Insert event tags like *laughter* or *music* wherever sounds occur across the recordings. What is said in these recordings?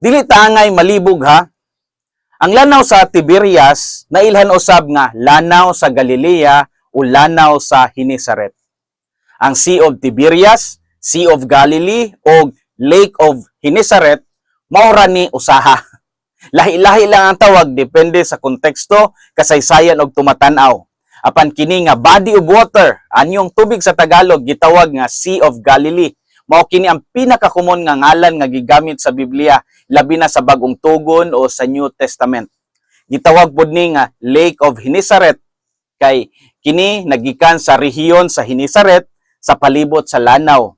Dili tangay malibog ha. Ang lanaw sa Tiberias nailhan usab nga lanaw sa Galilea o lanaw sa Hinisaret. Ang Sea of Tiberias, Sea of Galilee o Lake of Hinisaret maura ni usaha. *laughs* Lahi-lahi lang ang tawag depende sa konteksto, kasaysayan og tumatanaw. Apan kini nga body of water, anyong tubig sa Tagalog gitawag nga Sea of Galilee. Mao kini ang pinakakomon nga ngalan nga gigamit sa Biblia labi na sa Bagong Tugon o sa New Testament. Gitawag pod ni nga Lake of Hinisaret kay kini nagikan sa rehiyon sa Hinisaret sa palibot sa lanaw.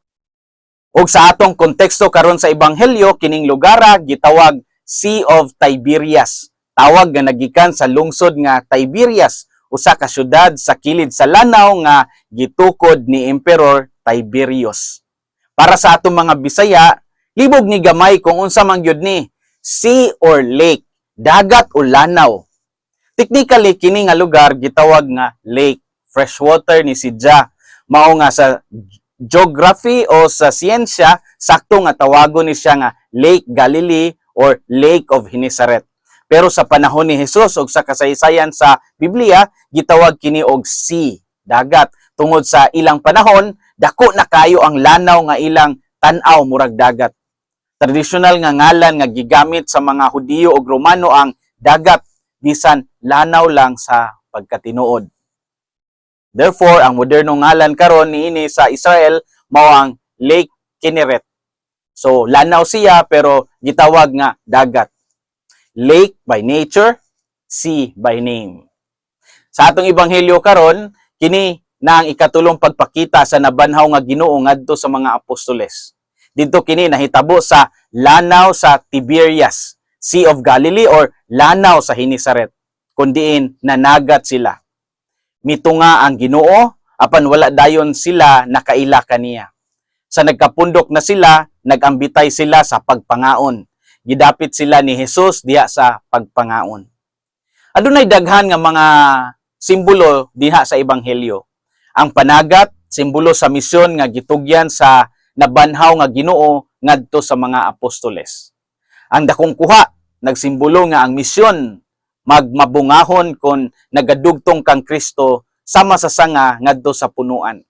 Ug sa atong konteksto karon sa ebanghelyo kining lugara gitawag Sea of Tiberias. Tawag nga nagikan sa lungsod nga Tiberias, usa ka syudad sa kilid sa lanaw nga gitukod ni Emperor Tiberius. Para sa atong mga Bisaya, libog ni gamay kung unsa man gyud ni sea or lake, dagat o lanaw. Technically kini nga lugar gitawag nga lake, freshwater ni Sidja. Mao nga sa geography o sa siyensya, sakto nga tawagon ni siya nga Lake Galilee or Lake of Hinisaret. Pero sa panahon ni Jesus ug sa kasaysayan sa Biblia, gitawag kini og sea, dagat. Tungod sa ilang panahon, dako na kayo ang lanaw nga ilang tan-aw murag dagat. Traditional nga ngalan nga gigamit sa mga Hudiyo ug Romano ang dagat bisan lanaw lang sa pagkatinuod. Therefore, ang modernong ngalan karon niini sa Israel mao ang Lake Kinneret. So, lanaw siya pero gitawag nga dagat. Lake by nature, sea by name. Sa atong ebanghelyo karon, kini na ang ikatulong pagpakita sa nabanhaw nga Ginoo ngadto sa mga apostoles. Dito kini nahitabo sa lanaw sa Tiberias, Sea of Galilee or lanaw sa Hinisaret, kundiin nanagat sila. Mitunga ang Ginoo apan wala dayon sila nakaila kaniya. Sa nagkapundok na sila, nagambitay sila sa pagpangaon. Gidapit sila ni Jesus diha sa pagpangaon. Adunay daghan nga mga simbolo diha sa ebanghelyo. Ang panagat, simbolo sa misyon nga gitugyan sa nabanhaw nga Ginoo ngadto sa mga apostoles. Ang dakong kuha, nagsimbolo nga ang misyon magmabungahon kon nagadugtong kang Kristo sama sa sanga ngadto sa punuan.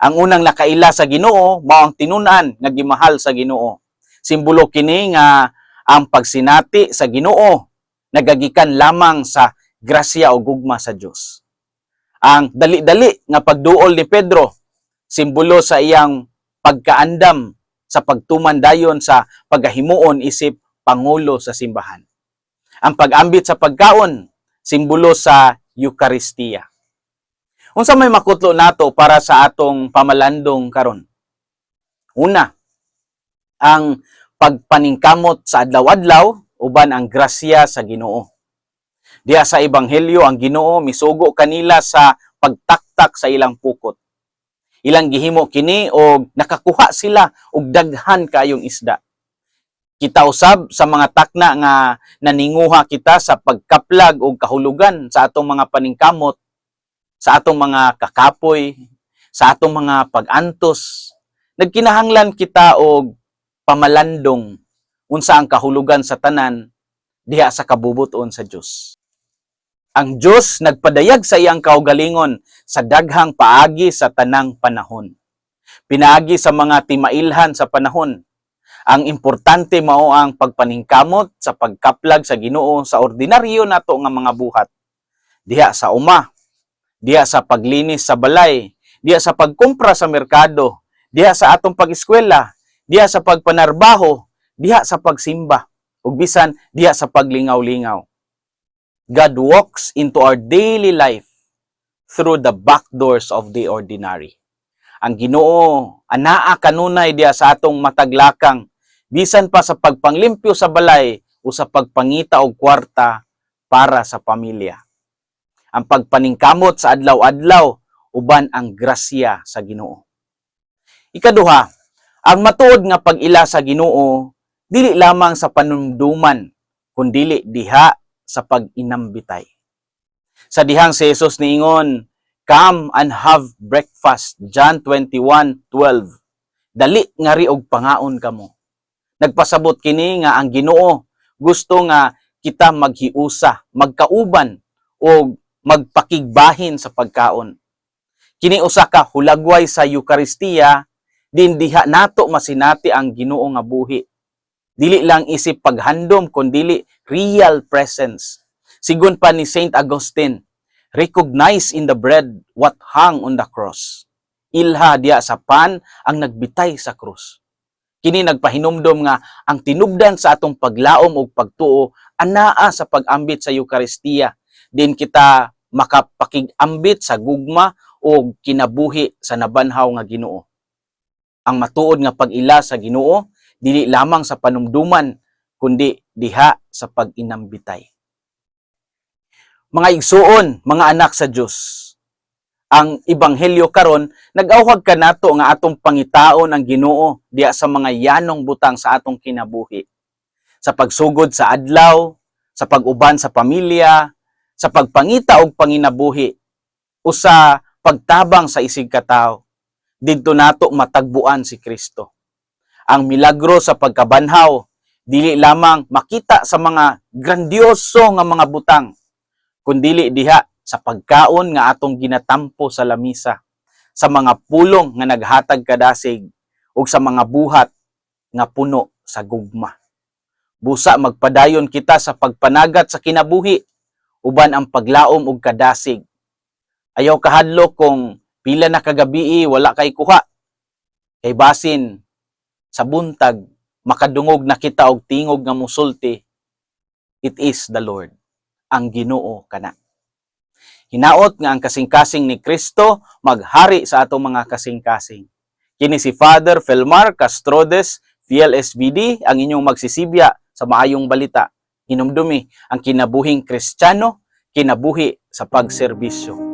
Ang unang nakaila sa Ginoo mao ang tinunan nga gimahal sa Ginoo. Simbolo kini nga ang pagsinati sa Ginoo nagagikan lamang sa grasya o gugma sa Dios. Ang dali-dali nga pagduol ni Pedro simbolo sa iyang pagkaandam sa pagtuman dayon sa pagahimuon isip pangulo sa simbahan. Ang pag-ambit sa pagkaon simbolo sa Eucharistia. Unsa may makutlo nato para sa atong pamalandong karon? Una, ang pagpaningkamot sa adlaw-adlaw uban ang grasya sa Ginoo. Diya sa ebanghelyo ang Ginoo misugo kanila sa pagtaktak sa ilang pukot. Ilang gihimo kini og nakakuha sila og daghan kayong isda. Kita usab sa mga takna nga naninguha kita sa pagkaplag og kahulugan sa atong mga paningkamot, sa atong mga kakapoy, sa atong mga pag-antos. Nagkinahanglan kita og pamalandong unsa ang kahulugan sa tanan diha sa kabubuton sa Dios. Ang Dios nagpadayag sa iyang kaugalingon sa daghang paagi sa tanang panahon. Pinaagi sa mga timailhan sa panahon. Ang importante mao ang pagpaningkamot sa pagkaplag sa Ginoo sa ordinaryo nato nga mga buhat. Diha sa uma, diha sa paglinis sa balay, diha sa pagkumpra sa merkado, diha sa atong pag-eskwela, diha sa pagpanarbaho, diha sa pagsimba, ug bisan diha sa paglingaw-lingaw. God walks into our daily life through the back doors of the ordinary. Ang Ginoo anaa kanunay diha sa atong mataglakang bisan pa sa pagpanglimpyo sa balay o sa pagpangita og kwarta para sa pamilya. Ang pagpaningkamot sa adlaw-adlaw uban ang grasya sa Ginoo. Ikaduha, ang matuod nga pag-ila sa Ginoo dili lamang sa panumduman kundili diha sa pag-inambitay. Sa dihang si Jesus niingon, Come and have breakfast. John 21:12. Dali nga ri og pangaon kamo. Nagpasabot kini nga ang Ginoo gusto nga kita maghiusa, magkauban o magpakigbahin sa pagkaon. Kini usa ka hulagway sa Eukaristiya din diha nato masinati ang Ginoo nga buhi. Dili lang isip paghandom kundi real presence. Sigon pa ni Saint Augustine, recognize in the bread what hung on the cross. Ilha diya sa pan ang nagbitay sa krus. Kini nagpahinumdom nga ang tinubdan sa atong paglaom ug pagtuo anaa sa pag-ambit sa Eukaristiya. Din kita makapakig-ambit sa gugma o kinabuhi sa nabanhaw nga Ginoo. Ang matuod nga pag-ila sa Ginoo dili lamang sa panumduman kundi diha sa pag-inambitay. Mga igsuon, mga anak sa Dios. Ang ebanghelyo karon nag-awhag ka nato nga atong pangitaon ang Ginoo diha sa mga yanong butang sa atong kinabuhi. Sa pagsugod sa adlaw, sa pag-uban sa pamilya, sa pagpangita og panginabuhi, o sa pagtabang sa isig katao. Didto nato matagbuan si Kristo. Ang milagro sa pagkabanhaw dili lamang makita sa mga grandioso nga mga butang, kundili diha sa pagkaon nga atong ginatampo sa lamisa, sa mga pulong nga naghatag kadasig, ug sa mga buhat nga puno sa gugma. Busa magpadayon kita sa pagpanagat sa kinabuhi, uban ang paglaom og kadasig. Ayaw kahadlok kung pila na kagabi wala kay kuha. Kay basin sa buntag makadungog na kita og tingog nga musulti. It is the Lord, ang Ginoo kana. Hinaot nga ang kasing-kasing ni Kristo maghari sa atong mga kasing-kasing. Kini si Father Felmar Castrodes, PLSBD, ang inyong magsisibya sa maayong balita. Hinumdumi ang kinabuhing Kristiyano, kinabuhi sa pagserbisyo.